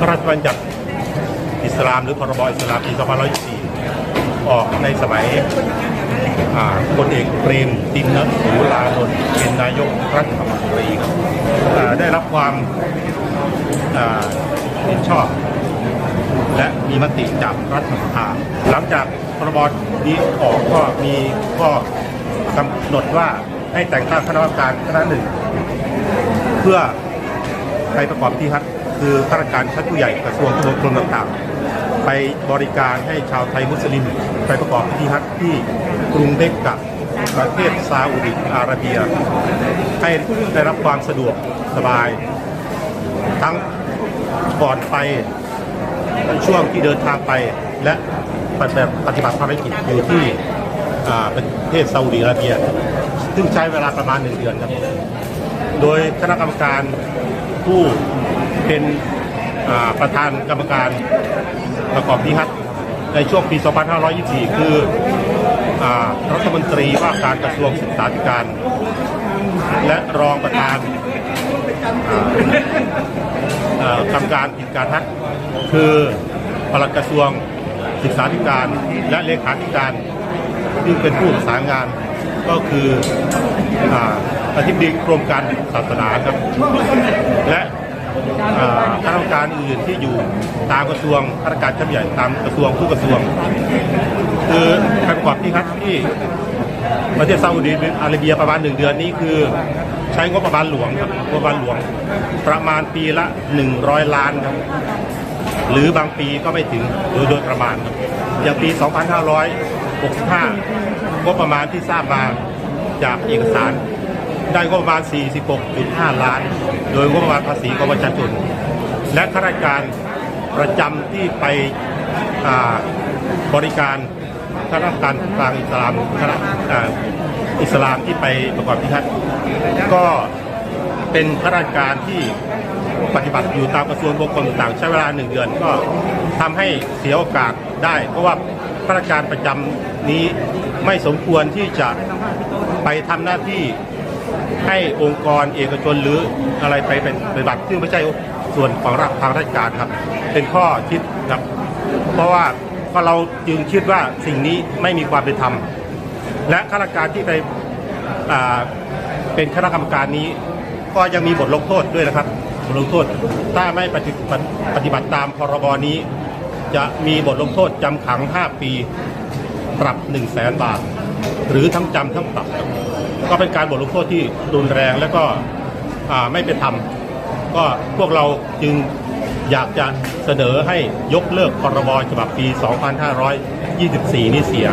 พระราชบัญญัติอิสลามหรือพรบอิสลามปี2524ออกในสมัยอ่าพลเอกเปรมตินนสูลานนท์เป็นนายกรัฐมนตรีได้รับความเห็นชอบ และมีมติจากรัฐสภาหลังจากพรบนี้ออกก็มีข้อกำหนดว่าให้แต่งตั้งคณะกรรมการคณะหนึ่ง เพื่อไปประกอบที่ฮัท คือข้าราชการชั้นผู้ใหญ่กระทรวงทบวงกรมต่างๆ ไปบริการให้ชาวไทยมุสลิม ไปประกอบที่ฮัทที่กรุงเมกกะประเทศซาอุดิอาระเบีย ให้ได้รับความสะดวกสบาย ทั้งก่อนไปช่วงที่เดินทางไปและปฏิบัติปฏิบัติภารกิจอยู่ที่ประเทศซาอุดิอาระเบีย ซึ่งใช้เวลาประมาณหนึ่งเดือนครับ โดยคณะกรรมการผู้ เป็นประธานกรรมการประกอบนิฮัตในช่วงปี 2524 คืออรัฐมนตรีว่าการกระทรวงศึกษาธิการ และรองประธานกรรมการกิจการทัศน์คือปลัดกระทรวงศึกษาธิการและเลขาธิการซึ่งเป็นผู้ประสานงานก็คือออธิบดีกรมการศาสนาครับ และ ข้าราชการอื่นที่อยู่ตามกระทรวงข้าราชการชั้นใหญ่ตามกระทรวงผู้กระทรวง คือการประกอบที่ครับที่ประเทศซาอุดิอาระเบียประมาณหนึ่งเดือนนี้คือ ใช้งบประมาณหลวงครับงบประมาณหลวง ประมาณปีละ 100 ล้านครับหรือบางปีก็ไม่ถึงโดยโดยประมาณ อย่างปี 2565งบประมาณที่ทราบมาจากเอกสาร ได้งบประมาณ 46.5 ล้าน โดยงบประมาณภาษีของประชาชน และข้าราชการประจำที่ไปบริการข้าราชการทางอิสลามคณะอ่าอิสลามที่ไปประกอบพิธีก็เป็นข้าราชการที่ปฏิบัติอยู่ตามกระทรวงบุคคลต่างใช้เวลาหนึ่งเดือนก็ทำให้เสียโอกาสได้ เพราะว่าข้าราชการประจำนี้ไม่สมควรที่จะไปทำหน้าที่ ให้องค์กรเอกชนหรืออะไรไปเป็นปฏิบัติซึ่งไม่ใช่ส่วนของรัฐทางราชการครับ เป็นข้อคิดครับ เพราะว่าก็เราจึงคิดว่าสิ่งนี้ไม่มีความเป็นธรรม และข้าราชการที่ไปเป็นคณะกรรมการนี้ ก็ยังมีบทลงโทษด้วยนะครับบทลงโทษถ้าไม่ปฏิบัติปฏิบัติตามพรบนี้ จะมีบทลงโทษจำขัง 5 ปี ปรับ 1 0 0 0 0แสนบาท หรือทั้งจำทั้งปรับ ก็เป็นการบทลงโทษที่รุนแรงและก็ไม่เป็นธรรมก็พวกเราจึงอยากจะเสนอให้ยกเลิกพรบฉบับปี 2524 นี้เสีย